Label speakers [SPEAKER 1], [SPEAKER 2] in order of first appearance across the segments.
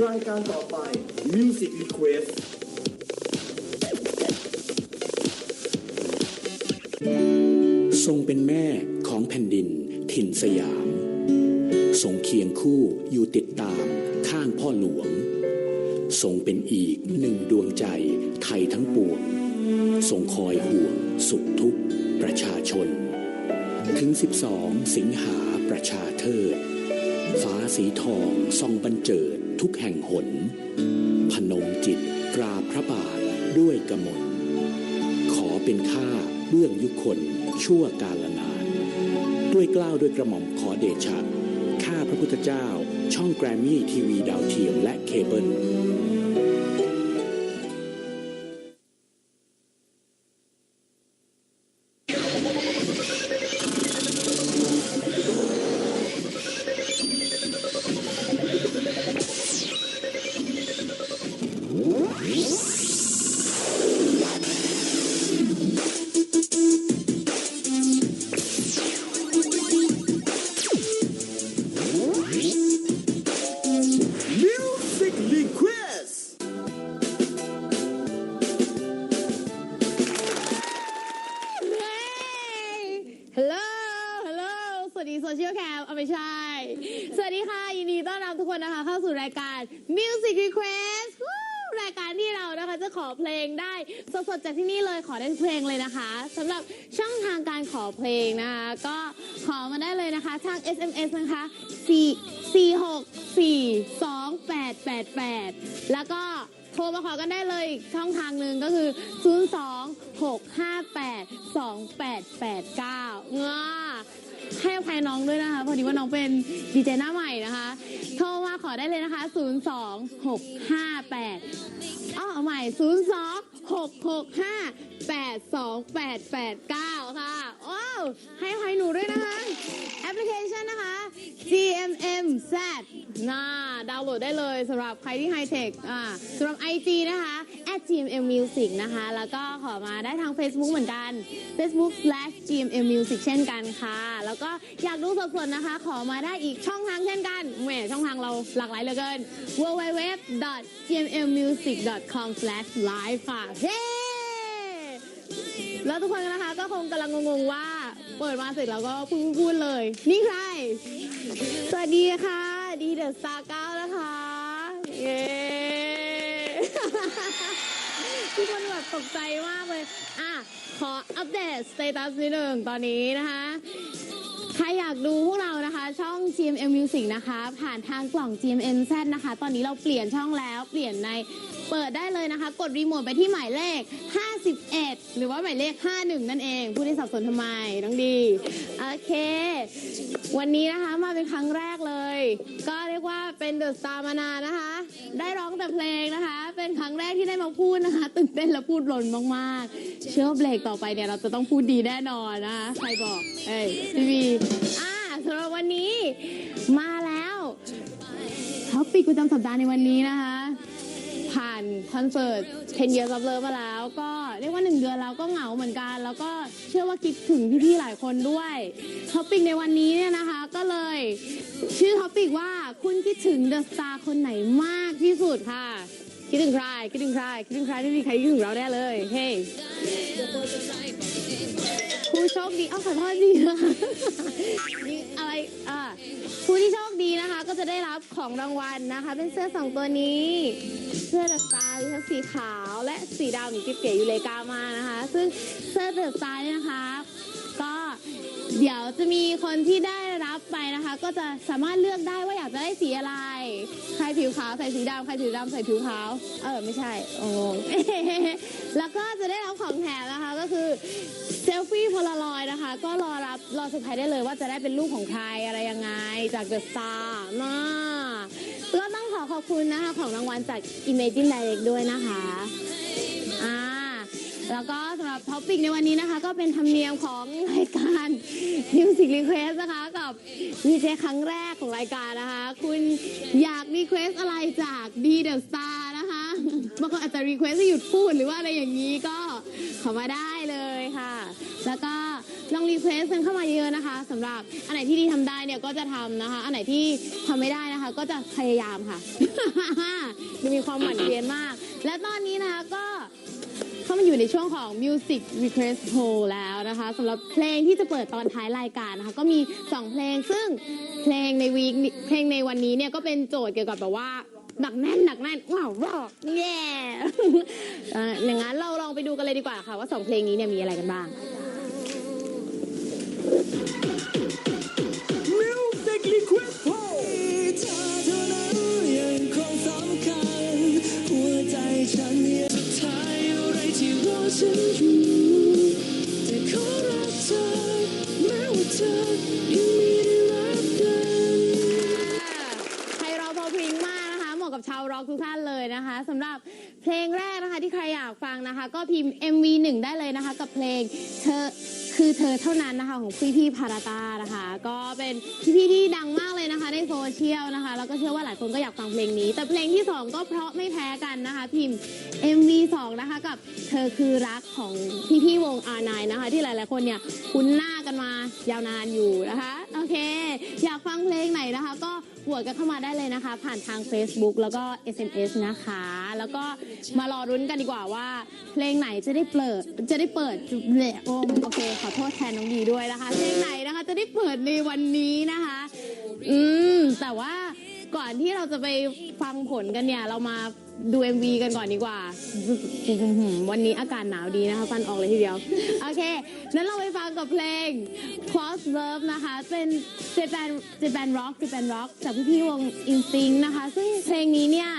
[SPEAKER 1] รายการต่อไป Music Request
[SPEAKER 2] ทรงเป็นแม่ของแผ่นดินถิ่นสยาม ทรงเคียงคู่อยู่ติดตามข้างพ่อหลวง ทรงเป็นอีกหนึ่งดวงใจไทยทั้งปวง ทรงคอยห่วงสุขทุกประชาชน ถึง 12 สิงหาประชาเทิด ฟ้าสีทองส่องบรรเจิด ทุกแห่งหน พนมจิตกราพระบาทด้วยกมลขอเป็นข้าเบื้องยุคนชั่วกาลนาน ด้วยกล้าวด้วยกระหม่อมขอเดชะข้าพระพุทธเจ้า ช่องแกรมมี่ทีวีดาวเทียมและเคเบิล
[SPEAKER 3] ไม่ใช่ สวัสดีค่ะ ยินดีต้อนรับทุกคนนะคะ เข้าสู่รายการ Music Request รายการที่เรานะคะจะขอเพลงได้สดๆจากที่นี่เลยขอได้เพลงเลยนะคะสำหรับช่องทางการขอเพลงนะคะก็ขอมาได้เลยนะคะทาง SMS นะคะ 4 4 6 4 2 8 8 8 แล้วก็ โทรมาขอกันได้เลยอีกช่องทางหนึ่งก็คือ 0 2 6 5 8 2 8 8 9เง้าให้อภัยน้องด้วยนะคะ พอดีว่าน้องเป็นดีเจหน้าใหม่นะคะ โทรมาขอได้เลยนะคะ 0 2 6 5 8อ้อเอาใหม่ 0 2 6 6 5 8 2 8 8 9ค่ะว้าวให้อภัยหนูด้วยนะคะ แอปพลิเคชันนะคะ GMM Z น่าดาวน์โหลดได้เลยสำหรับใครที่ไฮเทคอ่าสำหรับ IG นะคะ @gmm music นะคะ แล้วก็ขอมาได้ทาง Facebook เหมือนกัน Facebook slash gmm music เช่นกันค่ะ แล้วก็อยากดูสดๆนะคะ ขอมาได้อีกช่องทางเช่นกันแหมช่องทางเราหลากหลายเหลือเกิน www.gmmmusic.com/live ค่ะเฮ้แล้วทุกคนนะคะก็คงกำลังงงๆว่า เปิดมาเสร็จแล้วก็พูดพูดๆเลย นี่ใคร สวัสดีค่ะ ดีเดอะสตาร์เก้านะคะเย้ทุกคนแบบตกใจมากเลย อะ ขออัปเดตสเตตัสนิดหนึ่งตอนนี้นะคะ ใครอยากดูพวกเรานะคะ ช่อง GMM Music นะคะ ผ่านทางกล่อง GMM Z นะคะ ตอนนี้เราเปลี่ยนช่องแล้วเปลี่ยนใน เปิดได้เลยนะคะ กดรีโมทไปที่หมายเลข 51 หรือว่าหมายเลข 51 นั่นเองผู้ที่สับสนทำไมน้องดีโอเค วันนี้นะคะมาเป็นครั้งแรกเลย ก็เรียกว่าเป็นเดอะสตาร์มานานนะคะ ได้ร้องแต่เพลงนะคะ เป็นครั้งแรกที่ได้มาพูดนะคะตื่นเต้นและพูดหล่นมากๆ เชื่อเบรกต่อไปเนี่ยเราจะต้องพูดดีแน่นอนนะคะใครบอกเอ้ยพี่วีอ่าสำหรับวันนี้มาแล้วท็อปิกประจำสัปดาห์ในวันนี้นะคะ ผ่านคอนเสิร์ต10 Years of Love มาแล้ว ก็เรียกว่า 1 เดือนแล้วก็เหงาเหมือนกัน แล้วก็เชื่อว่าคิดถึงพี่ๆหลายคนด้วยท็อปิกในวันนี้เนี่ยนะคะก็เลย ชื่อท็อปิกว่าคุณคิดถึงเดอะสตาร์คนไหนมากที่สุดค่ะ คิดถึงใครคิดถึงใครคิดถึงใครไม่มีใครคิดถึงเราแน่เลยเฮ้ผู้โชคดีอ้าวขอโทษดีนะคะนี่อะไรอ่าผู้ที่โชคดีนะคะ ก็จะได้รับของรางวัลนะคะ เป็นเสื้อสองตัวนี้ เสื้อเดอะสตาร์ทั้งสีขาวและสีดำกิ๊บเก๋ยูเลยกามานะคะ ซึ่งเสื้อเดอะสตาร์เนี่ยนะคะ ก็เดี๋ยวจะมีคนที่ได้รับไปนะคะ ก็จะสามารถเลือกได้ว่าอยากจะได้สีอะไร ใครผิวขาวใส่สีดำใครผิวดำใส่ผิวขาวเออไม่ใช่โอ้แล้วก็จะได้รับของแถมนะคะก็คือเซลฟี่พลารอยนะคะ ก็รอรับรอเซอร์ไพรส์ได้เลยว่าจะได้เป็นรูปของใครอะไรยังไงจากเดอะสตาร์มาก ต้องขอขอบคุณนะคะของรางวัลจาก Imagine Direct ด้วยนะคะ แล้วก็สำหรับท็อปิกในวันนี้นะคะ ก็เป็นธรรมเนียมของรายการ Music Request นะคะกับดีเจครั้งแรกของรายการนะคะ คุณอยากรีเควสอะไรจาก D The Star นะคะบางคนอาจจะรีเควสให้หยุดพูดหรือว่าอะไรอย่างนี้ก็ข้ามาได้เลยค่ะ แล้วก็ลองรีเควสกันเข้ามาเยอะนะคะสำหรับอันไหนที่ดีทำได้เนี่ยก็จะทำนะคะ อันไหนที่ทำไม่ได้นะคะ ก็จะพยายามค่ะ ดูมีความหมั่นเพียรมาก และตอนนี้นะคะก็ เข้ามาอยู่ในช่วงของ Music Request Poll แล้วนะคะสำหรับเพลงที่จะเปิดตอนท้ายรายการนะคะ ก็มี 2 เพลงซึ่งเพลงในวีคเพลงในวันนี้เนี่ยก็เป็นโจทย์เกี่ยวกับแบบว่าหนักแน่นหนักแน่นว้าวว้าวแย่เอ่ออย่างนั้นเราลองไปดูกันเลยดีกว่าค่ะ ว่า 2 เพลงนี้เนี่ยมีอะไรกันบ้าง
[SPEAKER 4] ฉันอยู่แต่ขอรักเธอแม้ว่าเธอยังไม่ได้รักกัน
[SPEAKER 3] ไทยรอพอพริ้งมากนะคะ เหมาะกับชาวร็อกทุกท่านเลยนะคะสำหรับเพลงแรกนะคะที่ใครอยากฟังนะคะ ก็พิมพ์ MV 1ได้เลยนะคะ กับเพลงเธอ คือเธอเท่านั้นนะคะของพี่พี่พาราตานะคะ ก็เป็นพี่พี่ที่ดังมากเลยนะคะในโซเชียลนะคะ แล้วก็เชื่อว่าหลายคนก็อยากฟังเพลงนี้ แต่เพลงที่ 2 ก็เพราะไม่แพ้กันนะคะ พิมพ์ MV 2นะคะกับเธอคือรักของพี่พี่วง R9 นะคะ ที่หลายๆคนเนี่ยคุ้นหน้ากันมายาวนานอยู่นะคะ โอเค อยากฟังเพลงไหนนะคะ ก็โหวตกันเข้ามาได้เลยนะคะ ผ่านทาง Facebook แล้วก็ SMS นะคะ แล้วก็มารอรุ้นกันดีกว่าว่า เพลงไหนจะได้เปิดจะได้เปิดเนี่ยโอมโอเค ขอโทษแทนน้องดีด้วยนะคะ เพลงไหนนะคะ จะได้เปิดในวันนี้นะคะ อืมแต่ว่า ก่อนที่เราจะไปฟังผลกันเนี่ย เรามาดู MV กันก่อนดีกว่าวันนี้อากาศหนาวดีนะคะฟันออกเลยทีเดียว โอเค นั้นเราไปฟังกับเพลง Cross Love นะคะ เป็นเจแปนเจแปนร็อกเจแปนร็อกจากพี่ๆวง Instinct นะคะ ซึ่งเพลงนี้เนี่ย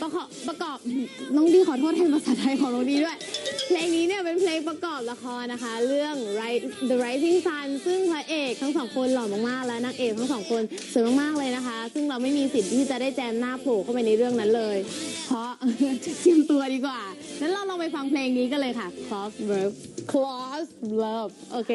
[SPEAKER 3] ประกอบประกอบน้องดีขอโทษแทนภาษาไทยของน้องดีด้วย เพลงนี้เนี่ยเป็นเพลงประกอบละครนะคะ เรื่อง Ri- The Rising Sun ซึ่งพระเอกทั้งสองคนหล่อมากๆ และนางเอกทั้งสองคนสวยมากๆเลยนะคะ ซึ่งเราไม่มีสิทธิ์ที่จะได้แจมหน้าโผล่เข้าไปในเรื่องนั้นเลย เพราะ เตรียมตัวดีกว่างั้นเราลองไปฟังเพลงนี้กันเลยค่ะ Cross Love Cross Love โอเค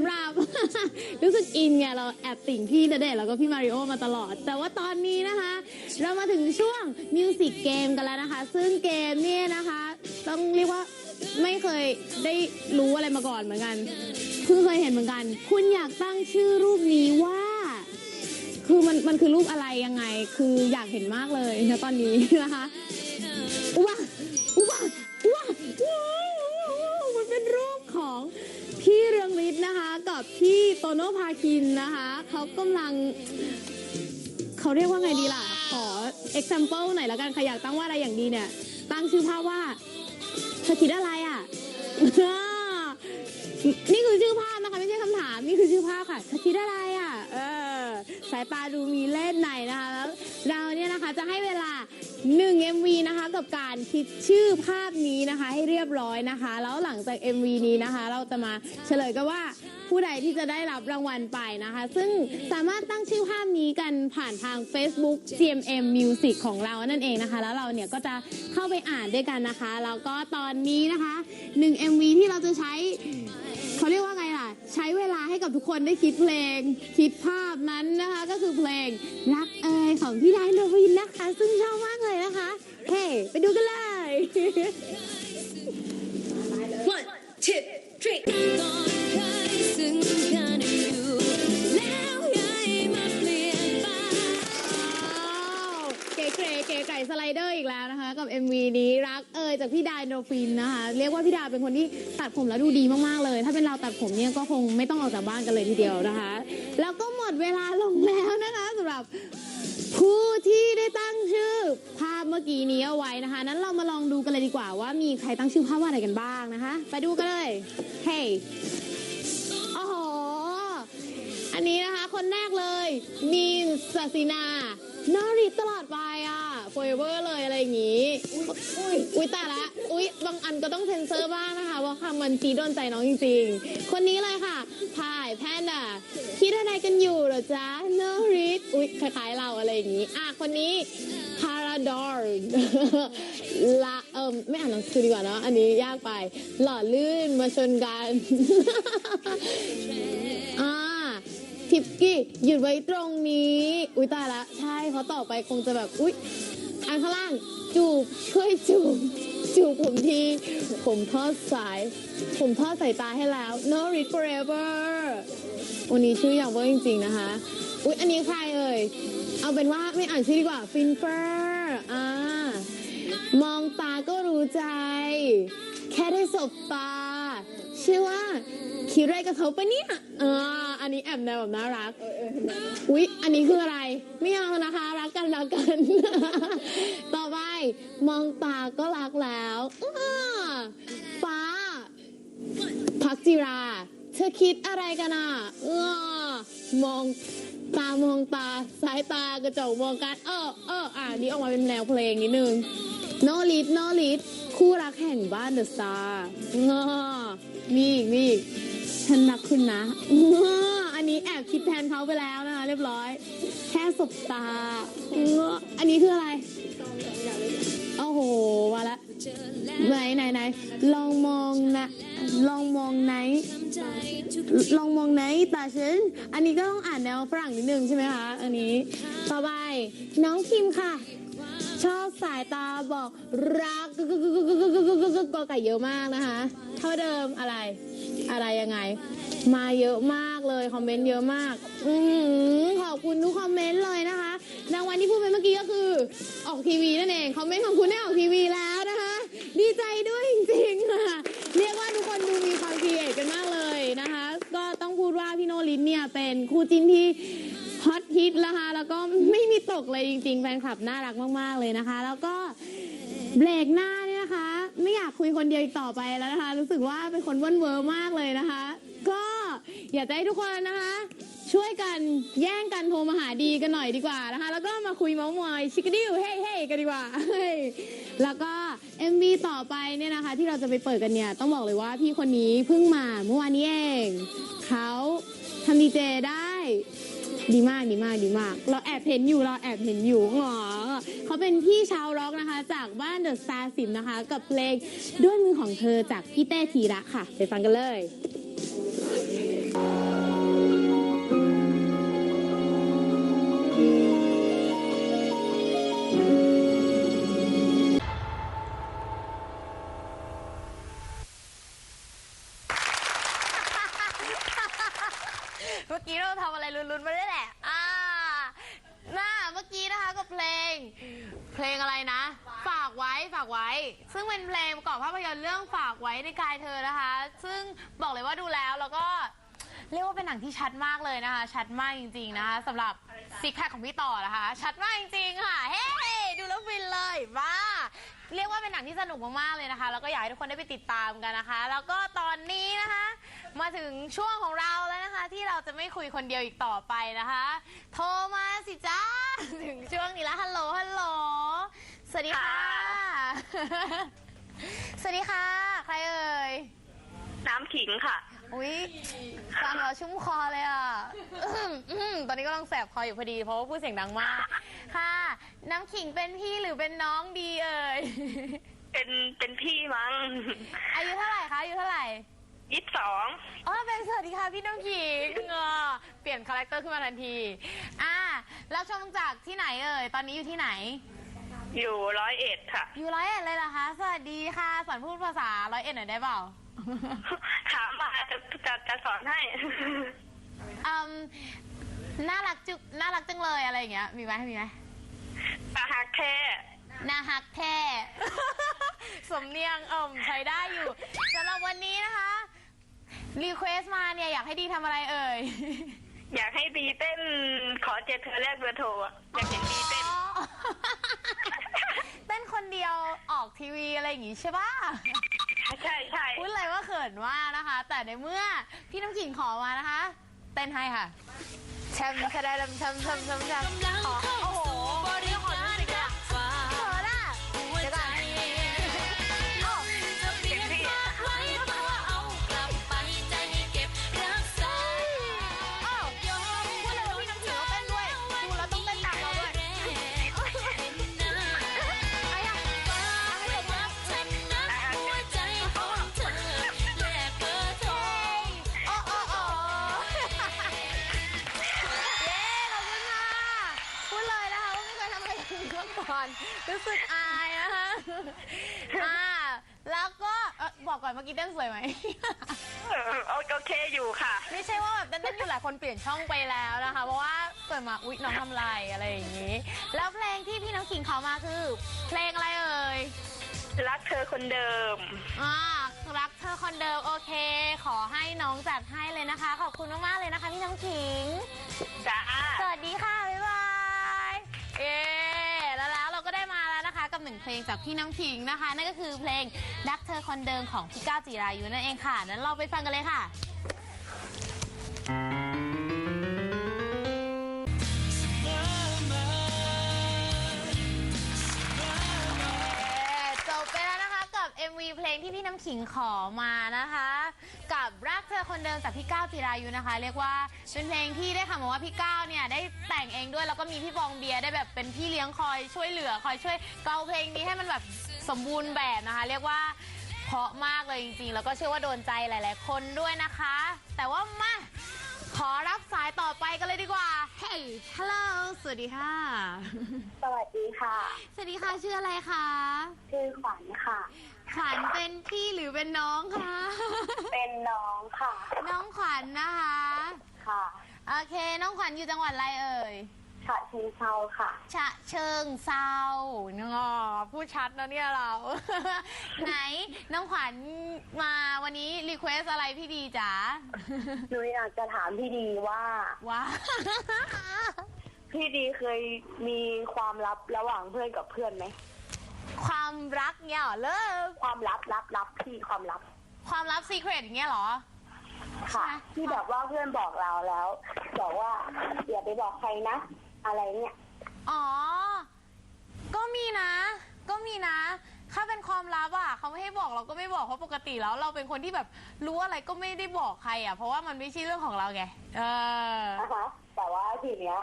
[SPEAKER 3] ำหรับ รู้สึกอินไงเราแอบติ่งพี่ณเดชน์แล้วก็พี่มาริโอมาตลอด แต่ว่าตอนนี้นะคะ เรามาถึงช่วงมิวสิกเกมกันแล้วนะคะ ซึ่งเกมเนี่ยนะคะ ต้องเรียกว่าไม่เคยได้รู้อะไรมาก่อนเหมือนกันเพิ่งเคยเห็นเหมือนกัน คุณอยากตั้งชื่อรูปนี้ว่า คือมันมันคือรูปอะไรยังไง คืออยากเห็นมากเลยนะตอนนี้นะคะว้าว้าว้าว้ามันเป็นรูปของ กับพี่โตโน่พาคินนะคะเขากำลังเขาเรียกว่าไงดีล่ะ ขอ example หน่อยล้วกันใครอยากตั้งว่าอะไรอย่างดีเนี่ย ตั้งชื่อภาพว่าเธอคิดอะไรอะ นี่คือชื่อภาพนะคะไม่ใช่คำถาม นี่คือชื่อภาพค่ะเธอคิดอะไรอะ เออ สายตาดูมีเล่นไหนนะคะแล้วเราเนี่ยนะคะจะให้เวลา 1 MV นะคะกับการคิดชื่อภาพนี้นะคะให้เรียบร้อยนะคะ แล้วหลังจาก MV นี้นะคะ เราจะมาเฉลยกันว่าผู้ใดที่จะได้รับรางวัลไปนะคะ ซึ่งสามารถตั้งชื่อภาพนี้กันผ่านทาง Facebook GMM Music ของเรานั่นเองนะคะ แล้วเราเนี่ยก็จะเข้าไปอ่านด้วยกันนะคะ แล้วก็ตอนนี้นะคะ 1 MV ที่เราจะใช้เขาเรียกว่าไง ใช้เวลาให้กับทุกคนได้คิดเพลง คิดภาพนั้นนะคะ ก็คือเพลงรักเอยของพี่ไดโนวินนะคะ ซึ่งชอบมากเลยนะคะ เฮ้ไปดูกันเลย
[SPEAKER 5] One, two, three.
[SPEAKER 3] ส่สไลเดอร์อีกแล้วนะคะ กับ MV นี้รักเอยจากพี่ดาโนฟินนะคะ เรียกว่าพี่ดาเป็นคนที่ตัดผมแล้วดูดีมากๆเลย ถ้าเป็นเราตัดผมเนี่ยก็คงไม่ต้องออกจากบ้านกันเลยทีเดียวนะคะ แล้วก็หมดเวลาลงแล้วนะคะสำหรับผู้ที่ได้ตั้งชื่อภาพเมื่อกี้นี้เอาไว้นะคะ นั้นเรามาลองดูกันเลยดีกว่าว่ามีใครตั้งชื่อภาพว่าอะไรกันบ้างนะคะ ไปดูกันเลย เฮ้โอ้โห อันนี้นะคะคนแรกเลยมีนศสินา นอริตลอดไปอะ forever เลยอะไรอย่างงี้อุ้ยอุ้ยแต่ละ อุ้ยบางอันก็ต้องเซ็นเซอร์บ้างนะคะ ว่าคำมันจีดโดนใจน้องจริงๆ คนนี้เลยค่ะพายแพนด้าคิดอะไรกันอยู่เหรอจ๊ะนอริตอุ้ยคล้ายๆเราอะไรอย่างงี้ อะ คนนี้พาราดอร์ละเอิมไม่อ่านหนังสือดีกว่าเนอะอันนี้ยากไป หล่อลื่นมาชนกัน ทิปกี้หยุดไว้ตรงนี้ อุ้ยตายละ ใช่เขาต่อไปคงจะแบบอุ้ยอันข้างล่างจูบช่วยจูบจูบผมทีผมทอดสาย ผมทอดสายตาให้แล้ว no read forever วันนี้ชื่ออย่างเวอร์จริง ๆ นะคะ อุ๊ย อันนี้ใครเอ่ย เอาเป็นว่าไม่อ่านชื่อดีกว่าฟินเฟอร์อ่ามองตาก็รู้ใจ แค่ได้สบตา ชื่อว่า คิดอะไรกับเขาปะเนี่ยอ่าอันนี้แอบแนวแบบน่ารัก อุ๊ย อันนี้คืออะไร ไม่เอานะคะ รักกันรักกัน ต่อไป มองตาก็รักแล้วอ่าฟ้า พักจิรา เธอคิดอะไรกันอะเออมองตามองตาสายตากระจกมองกัน เออเอออ่านี่ออกมาเป็นแนวเพลงนิดนึงนอลิดนอลิดคู่รักแห่งบ้านเดอะสตาร์มีอีกมีอีก ฉันรักคุณนะอ้ออันนี้แอบคิดแทนเขาไปแล้วนะคะเรียบร้อย แค่สบตาอ้ออันนี้คืออะไรโอ้โหมาละไหนไหนไหนลองมองนะลองมองไหน ลองมองไหนตาฉันอันนี้ก็ต้องอ่านแนวฝรั่งนิดนึงใช่ไหมคะ อันนี้ต่อไปน้องคิมค่ะ ชอบสายตาบอกรักกอไก่เยอะมากนะคะ เท่าเดิมอะไร อะไรยังไง มาเยอะมากเลยคอมเมนต์เยอะมาก อือขอบคุณทุกคอมเมนต์เลยนะคะรางวัลที่พูดไปเมื่อกี้ก็คือออกทีวีนั่นเองคอมเมนต์ของคุณได้ออกทีวีแล้วนะคะ ดีใจด้วยจริงๆค่ะเรียกว่าทุกคนดูมีความคิดเอทกันมากเลยนะคะ ก็ต้องพูดว่าพี่โนลินเนี่ยเป็นคู่จิ้นที่ฮอตฮิตนะคะแล้วก็ไม่มีตกเลยจริงๆแฟนคลับน่ารักมากๆเลยนะคะ แล้วก็ เบรกหน้าเนี่ยนะคะ ไม่อยากคุยคนเดียวอีกต่อไปแล้วนะคะ รู้สึกว่าเป็นคนเว่นเวอร์มากเลยนะคะ ก็อยากจะให้ทุกคนนะคะ ช่วยกันแย่งกันโทรมาหาดีกันหน่อยดีกว่านะคะ แล้วก็มาคุยเมาส์มอยชิคกี้ดิวเฮ้เฮ้กันดีกว่าเฮ้ยแล้วก็ MV ต่อไปเนี่ยนะคะ ที่เราจะไปเปิดกันเนี่ยต้องบอกเลยว่าพี่คนนี้เพิ่งมาเมื่อวานนี้เองเขาทำดีเจได้ ดีมากดีมากดีมาก เราแอบเห็นอยู่เราแอบเห็นอยู่หงอเขาเป็นพี่ชาวร็อกนะคะ จากบ้านเดอะสตาร์สิมนะคะ กับเพลงด้วยมือของเธอจากพี่เต้ทีระค่ะ ไปฟังกันเลย เมื่อกี้เราทำอะไรลุ้นๆมาด้วยแหละ อ่าน่าเมื่อกี้นะคะกับเพลง เพลงอะไรนะ ฝากไว้ฝากไว้ ซึ่งเป็นเพลงประกอบภาพยนตร์เรื่องฝากไว้ในกายเธอนะคะ ซึ่งบอกเลยว่าดูแล้วแล้วก็เรียกว่าเป็นหนังที่ชัดมากเลยนะคะ ชัดมากจริง ๆนะคะสำหรับซิกแพคของพี่ต่อนะคะ ชัดมากจริงๆค่ะเฮ้ดูแล้วฟินเลยว้าเรียกว่าเป็นหนังที่สนุกมากๆเลยนะคะ แล้วก็อยากให้ทุกคนได้ไปติดตามกันนะคะ แล้วก็ตอนนี้นะคะ มาถึงช่วงของเราแล้วนะคะ ที่เราจะไม่คุยคนเดียวอีกต่อไปนะคะ โทรมาสิจ้าถึงช่วงนี้แล้วฮัลโหลฮัลโหลสวัสดีค่ะ สวัสดีค่ะ ใครเอ่ย
[SPEAKER 6] น้ำขิงค่ะ
[SPEAKER 3] อุ้ยฟังแล้วชุ่มคอเลยอะอื้อหือตอนนี้ก็ต้องแสบคออยู่พอดี เพราะว่าพูดเสียงดังมาก ค่ะ น้ำขิงเป็นพี่หรือเป็นน้องดีเอ่ย
[SPEAKER 6] เป็นเป็นพี่มั้ง
[SPEAKER 3] อายุเท่าไหร่คะอายุเท่าไหร่
[SPEAKER 6] ยี่สิบสอง
[SPEAKER 3] อ๋อเป็นสวัสดีค่ะพี่น้ำขิงเออเปลี่ยนคาแรคเตอร์ขึ้นมาทันที อ่าแล้วชมจากที่ไหนเอ่ย ตอนนี้อยู่ที่ไหน
[SPEAKER 6] อยู่ร้อยเอ็ดค่ะ
[SPEAKER 3] อยู่ร้อยเอ็ดเลยเหรอคะ สวัสดีค่ะ สอนพูดภาษาร้อยเอ็ดหน่อยได้เปล่า
[SPEAKER 6] ถามมาจะจะจะสอนให้
[SPEAKER 3] อืมน่ารักจุกน่ารักจังเลยอะไรอย่างเงี้ย มีไหมมีไหม
[SPEAKER 6] ปาฮักแค่
[SPEAKER 3] นาฮักแท้สำเนียงเอ่มใช้ได้อยู่สำหรับวันนี้นะคะ รีเควสมาเนี่ยอยากให้ดีทำอะไรเอ่ย
[SPEAKER 6] อยากให้ดีเต้น ขอเจอเธอแรกเบอร์โทรอะอยากเห็นดีเต้น
[SPEAKER 3] อ๋อ เต้นคนเดียวออกทีวีอะไรอย่างงี้ใช่ปะ
[SPEAKER 6] ใช่ใช่
[SPEAKER 3] พูดเลยว่าเขินมากนะคะ แต่ในเมื่อพี่น้ำขิงขอมานะคะ เต้นให้ค่ะ แชมชะดาดำชมชมชมชมขอโอ้โห รู้สึกอายนะคะอ่าแล้วก็เอ่อบอกก่อนเมื่อกี้เต้นสวยไหม
[SPEAKER 6] เออโอโอเคอยู่ค่ะ
[SPEAKER 3] ไม่ใช่ว่าแบบเต้นๆอยู่หลายคนเปลี่ยนช่องไปแล้วนะคะ เพราะว่าเปิดมาอุ๊ยน้องทำไรอะไรอย่างนี้ แล้วเพลงที่พี่น้ำขิงเขามาคือ เพลงอะไรเอ่ย
[SPEAKER 6] รักเธอคนเดิม
[SPEAKER 3] อ่ารักเธอคนเดิมโอเค ขอให้น้องจัดให้เลยนะคะ ขอบคุณมาก ๆ เลยนะคะพี่น้ำขิง
[SPEAKER 6] จ้า
[SPEAKER 3] สวัสดีค่ะ บ๊ายบายเอ๊ กับหนึ่งเพลงจากพี่น้ำพิงนะคะ นั่นก็คือเพลงรักเธอคนเดิมของพี่ก้าวจิรายุนั่นเองค่ะนั้นเราไปฟังกันเลยค่ะ MV เพลงที่พี่น้ำขิงขอมานะคะ กับรักเธอคนเดิมจากพี่ก้าวจิรายุนะคะ เรียกว่าเป็นเพลงที่ได้คำมาว่าพี่ก้าวเนี่ยได้แต่งเองด้วยแล้วก็มีพี่บองเบียร์ได้แบบเป็นพี่เลี้ยงคอยช่วยเหลือคอยช่วยเกลาเพลงนี้ให้มันแบบสมบูรณ์แบบนะคะ เรียกว่าเพราะมากเลยจริงๆ แล้วก็เชื่อว่าโดนใจหลาย ๆ คนด้วยนะคะ แต่ว่ามาขอรับสายต่อไปกันเลยดีกว่า Hey Hello สวัสดีค่ะ
[SPEAKER 7] สวัสดีค่ะ
[SPEAKER 3] สวัสดีค่ะ ชื่ออะไรคะ
[SPEAKER 7] ชื่อขวัญค่ะ
[SPEAKER 3] ขวัญเป็นพี่หรือเป็นน้องคะ
[SPEAKER 7] เป็นน้องค่ะ
[SPEAKER 3] น้องขวัญนะคะ
[SPEAKER 7] ค่ะ
[SPEAKER 3] โอเค น้องขวัญอยู่จังหวัดอะไรเอ่ย
[SPEAKER 7] ฉะเชิงเซาค่ะ
[SPEAKER 3] ฉะเชิงเซางอพูดชัดนะเนี่ยเรา ไหน น้องขวัญมาวันนี้รีเควสอะไรพี่ดีจ๋า
[SPEAKER 7] หนูอยากจะถามพี่ดีว่า
[SPEAKER 3] ว้า
[SPEAKER 7] พี่ดีเคยมีความลับระหว่างเพื่อนกับเพื่อนไหม
[SPEAKER 3] ความรักเนี่ยเหรอเลิก
[SPEAKER 7] ความลับลับลับพี่ความลับ
[SPEAKER 3] ความลับซีเครตอย่างเงี้ยเหรอ
[SPEAKER 7] ค่ะ
[SPEAKER 3] ใช่
[SPEAKER 7] ที่แบบว่าเพื่อนบอกเราแล้วบอกว่าอย่าไปบอกใครนะ อะไรเนี่ย
[SPEAKER 3] อ๋อ ก็มีนะ ก็มีนะ ถ้าเป็นความลับอะเขาไม่ให้บอกเราก็ไม่บอกเพราะปกติแล้ว เราเป็นคนที่แบบรู้อะไรก็ไม่ได้บอกใครอะ เพราะว่ามันไม่ใช่เรื่องของเราไง เออ
[SPEAKER 7] นะคะแต่ว่าทีเนี้ย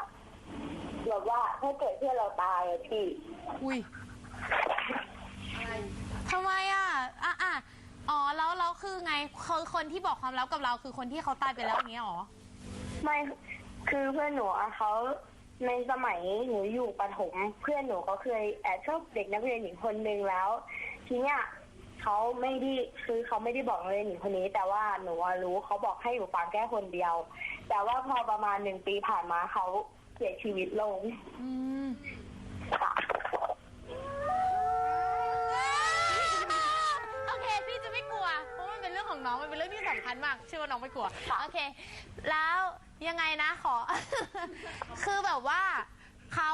[SPEAKER 7] แบบว่าถ้าเกิดเพื่อนเราตายอะพี่
[SPEAKER 3] อุ้ย ทำไมอะอะอะอ๋อแล้วแล้วคือไงคือคนที่บอกความลับกับเรา คือคนที่เขาตายไปแล้วอย่างเงี้ยเหรอ
[SPEAKER 7] ไม่คือเพื่อนหนูอะเขาในสมัยหนูอยู่ประถมเพื่อนหนูเขาเคยแอบชอบเด็กนักเรียนหญิงคนหนึ่งแล้ว ทีเนี้ยเขาไม่ได้คือเขาไม่ได้บอกนักเรียนหญิงคนนี้ แต่ว่าหนูอะรู้เขาบอกให้อยู่ฟังแค่คนเดียว แต่ว่าพอประมาณหนึ่งปีผ่านมาเขาเสียชีวิตลง
[SPEAKER 3] อืม รื่องของน้องมันเป็นเรื่องที่สำคัญมากเชื่อว่าน้องไม่กลัวโอเค แล้วยังไงนะขอ คือแบบว่าเขา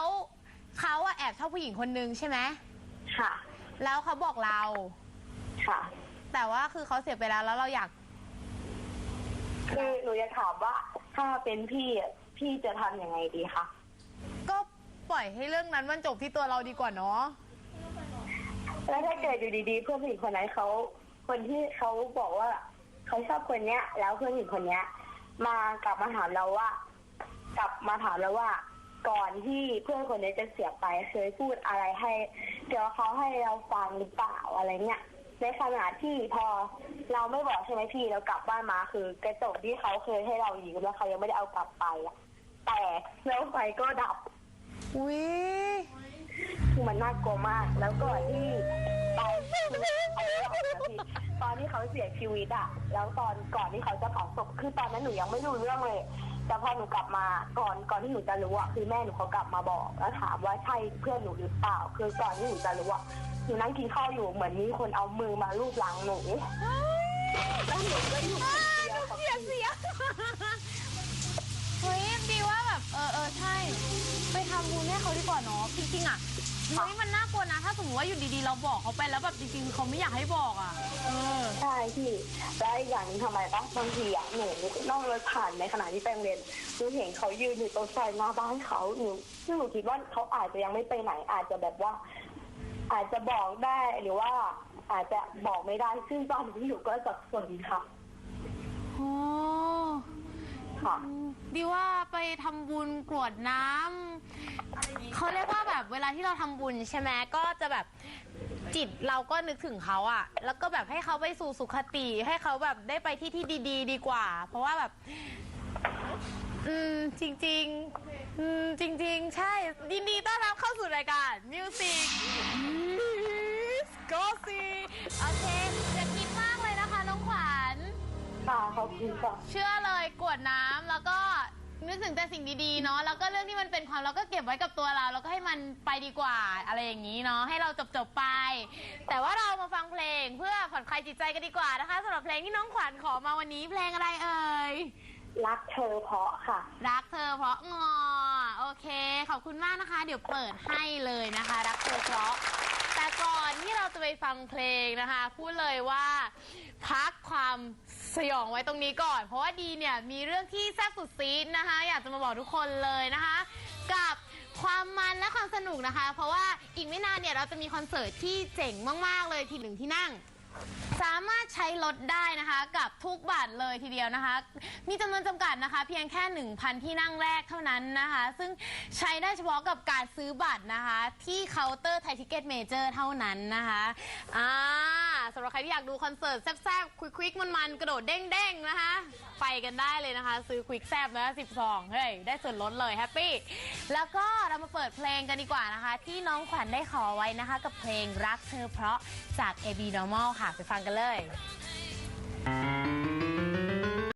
[SPEAKER 3] เขาอะแอบชอบผู้หญิงคนนึงใช่ไหม
[SPEAKER 7] ค่ะ
[SPEAKER 3] แล้วเขาบอกเรา
[SPEAKER 7] ค่ะ
[SPEAKER 3] แต่ว่าคือเขาเสียไปแล้วแล้วเราอยาก
[SPEAKER 7] คือหนูจะถามว่าถ้าเป็นพี่อะพี่จะทำยังไงดีคะ
[SPEAKER 3] ก็ปล่อยให้เรื่องนั้นมันจบที่ตัวเราดีกว่าเนาะ
[SPEAKER 7] แล้วถ้าเกิดอยู่ดีๆ เพื่อนผู้หญิงคนนั้นเขาคนที่เขาบอกว่า เขาชอบคนเนี้ย แล้วเพื่อนผู้หญิงคนเนี้ย มากลับมาถามเราว่า กลับมาถามเราว่า ก่อนที่เพื่อนคนนี้จะเสียไปเคยพูดอะไรให้เดี๋ยวเขาให้เราฟังหรือเปล่าอะไรเงี้ยในขณะที่พอเราไม่บอกใช่ไหมพี่เรากลับบ้านมาคือกระจกที่เขาเคยให้เรายืมแล้วเขายังไม่ได้เอากลับไปอะแต่แล้วไฟก็ดับ
[SPEAKER 3] อุ้ย
[SPEAKER 7] คือมันน่ากลัวมาก แล้วก่อนที่ตอน ตอนที่เขาเสียชีวิตอะแล้วตอนก่อนที่เขาจะเผาศพคือตอนนั้นหนูยังไม่รู้เรื่องเลย แต่พอหนูกลับมาก่อนก่อนที่หนูจะรู้อะคือแม่หนูเขากลับมาบอกแล้วถามว่าใช่เพื่อนหนูหรือเปล่า คือก่อนที่หนูจะรู้อะหนูนั่งกินข้าวอยู่เหมือนมีคนเอามือมาลูบหลังหนูแล้วหนูก็อยู่คนเดียวกับ
[SPEAKER 3] เสียเสียเฮ้ยดีว่าแบบเออเออใช่ ไปทำบุญให้เขาดีกว่าเนาะจริงๆอะ เฮ้ยมันน่ากลัวนะ ถ้าสมมติว่าอยู่ดีๆ เราบอกเขาไปแล้วแบบจริงๆเขาไม่อยากให้บอกอะ เออ
[SPEAKER 7] ใช่พี่แล้วอีกอย่างหนึงทำไมปะบางทีอะหนูนั่งรถผ่านในขณะที่ไปโรงเรียนหนูเห็นเขายืนอยู่ตรงไฟหน้าบ้านเขาหนูซึ่งหนูคิดว่าเขาอาจจะยังไม่ไปไหนอาจจะแบบว่า อาจจะบอกได้หรือว่าอาจจะบอกไม่ได้ซึ่งตอนนี้หนูก็สับสนค่ะ
[SPEAKER 3] โอ้
[SPEAKER 7] ค่ะ
[SPEAKER 3] ดีว่าไปทำบุญกรวดน้ำเขาเรียกว่าแบบเวลาที่เราทำบุญใช่ไหมก็จะแบบจิตเราก็นึกถึงเขาอะแล้วก็แบบให้เขาไปสู่สุขติ ให้เขาแบบได้ไปที่ที่ดี ๆ ดีกว่า เพราะว่าแบบ อืมจริงๆอืมจริง ๆ ใช่ยินดีต้อนรับเข้าสู่รายการ Music g o s i โอเคจะคิดมากเลยนะคะน้องขวัญ
[SPEAKER 7] ค่ะขอบคุณค่ะ
[SPEAKER 3] เชื่อเลยกรวดน้ำแล้วก็ นึกถึงแต่สิ่งดีๆเนาะแล้วก็เรื่องที่มันเป็นความเราก็เก็บไว้กับตัวเรา แล้วก็ให้มันไปดีกว่าอะไรอย่างนี้เนาะให้เราจบๆไป แต่ว่าเรามาฟังเพลงเพื่อผ่อนคลายจิตใจกันดีกว่านะคะสำหรับเพลงที่น้องขวัญขอมาวันนี้เพลงอะไรเอ่ย
[SPEAKER 7] รักเธอเพราะค่ะ
[SPEAKER 3] รักเธอเพราะงอโอเค ขอบคุณมากนะคะ เดี๋ยวเปิดให้เลยนะคะ รักเธอเพราะแต่ก่ อนที่เราจะไปฟังเพลงนะคะพูดเลยว่าพักความสยองไว้ตรงนี้ก่อน เพราะว่าดีเนี่ยมีเรื่องที่แซ่บสุดซีดนะคะ อยากจะมาบอกทุกคนเลยนะคะ กับความมันและความสนุกนะคะ เพราะว่าอีกไม่นานเนี่ยเราจะมีคอนเสิร์ตที่เจ๋งมาก ๆ เลยทีหนึ่งที่นั่ง สามารถใช้ลดได้นะคะกับทุกบัตรเลยทีเดียวนะคะ มีจำนวนจำกัดนะคะ เพียงแค่ 1,000 ที่นั่งแรกเท่านั้นนะคะ ซึ่งใช้ได้เฉพาะกับการซื้อบัตรนะคะ ที่เคาน์เตอร์ไทยทิเก็ตเมเจอร์เท่านั้นนะคะอ่าสำหรับใครที่อยากดูคอนเสิร์ตแซ่บๆควิกๆมันๆกระโดดเด้งๆนะคะ ไปกันได้เลยนะคะ ซื้อควิกแซ่บนะ12 เฮ้ย ได้ส่วนลดเลยแฮปปี้แล้วก็เรามาเปิดเพลงกันดีกว่านะคะ ที่น้องขวัญได้ขอไว้นะคะ กับเพลงรักเธอเพราะ จาก AB Normal ค่ะ ไปฟังกันเลย